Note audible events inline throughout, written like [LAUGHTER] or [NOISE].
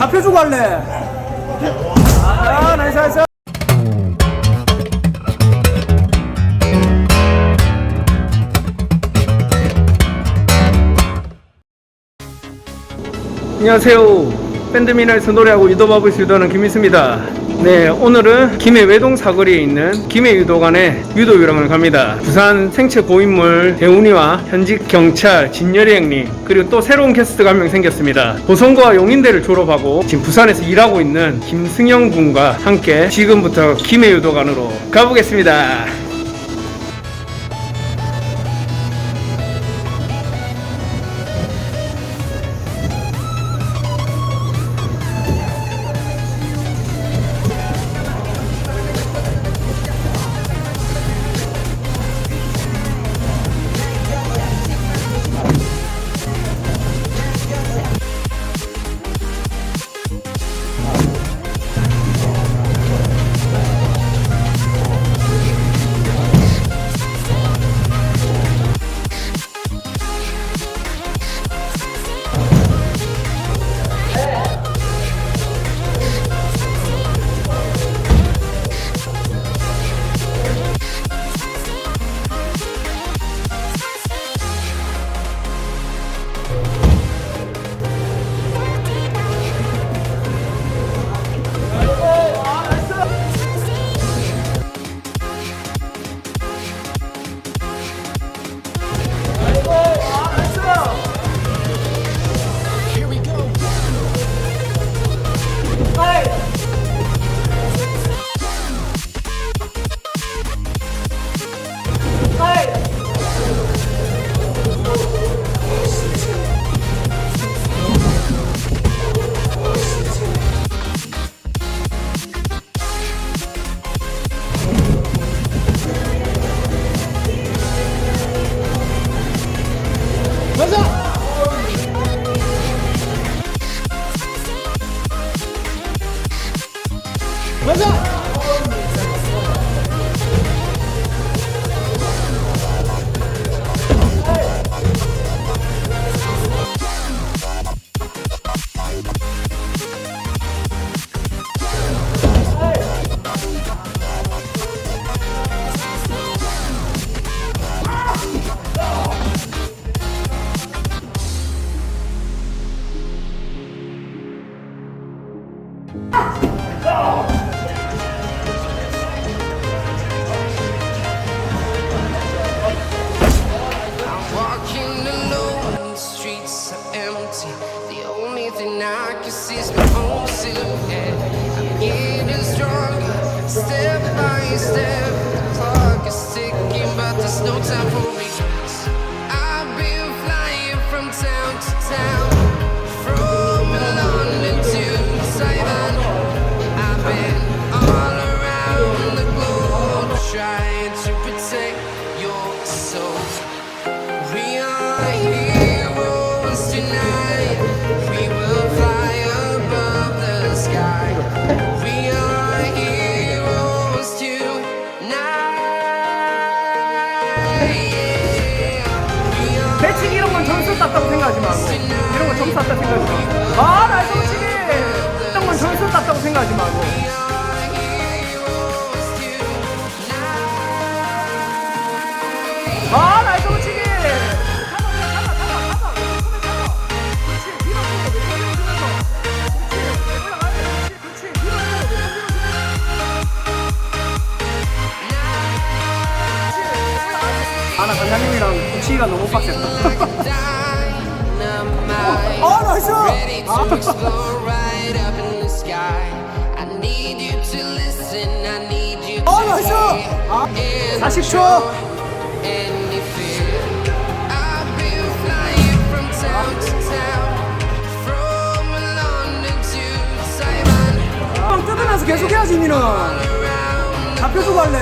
잡혀주고 할래. 아, 나이스, 나이스. 안녕하세요. 밴드민화에서 노래하고 유도마블스 유도하는 김민수입니다. 네, 오늘은 김해 외동 사거리에 있는 김해 유도관의 유도 유람을 갑니다. 부산 생체 고인물 대운이와 현직 경찰 진열이 형님 그리고 또 새로운 게스트가 한 명 생겼습니다. 보성고와 용인대를 졸업하고 지금 부산에서 일하고 있는 김승영 군과 함께 지금부터 김해 유도관으로 가보겠습니다. town. 어주면서 그렇지 올라가야 돼 그렇지 그렇지 밀어주고 왼손 밀어주면서 아나 관장님이랑 붙이기가 너무 빡셌다. [LAUGHS] 아 나이스 ready to explode right up in the sky. I need you to listen, I need you to 아 나이스 아 And 40초 any fear. I've been flying from town to town, from London to Taiwan, 빵 뜯으면서 계속 해야지 니는 around 잡혀주고 할래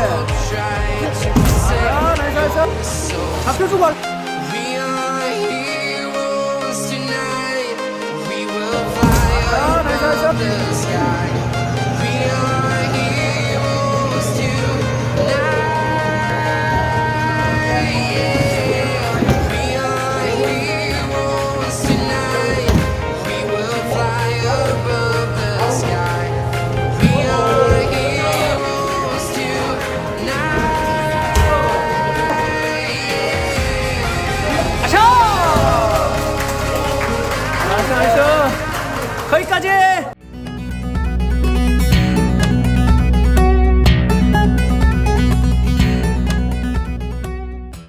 trying to protect 아 나이스 나이스. 잡혀주고 할래 再见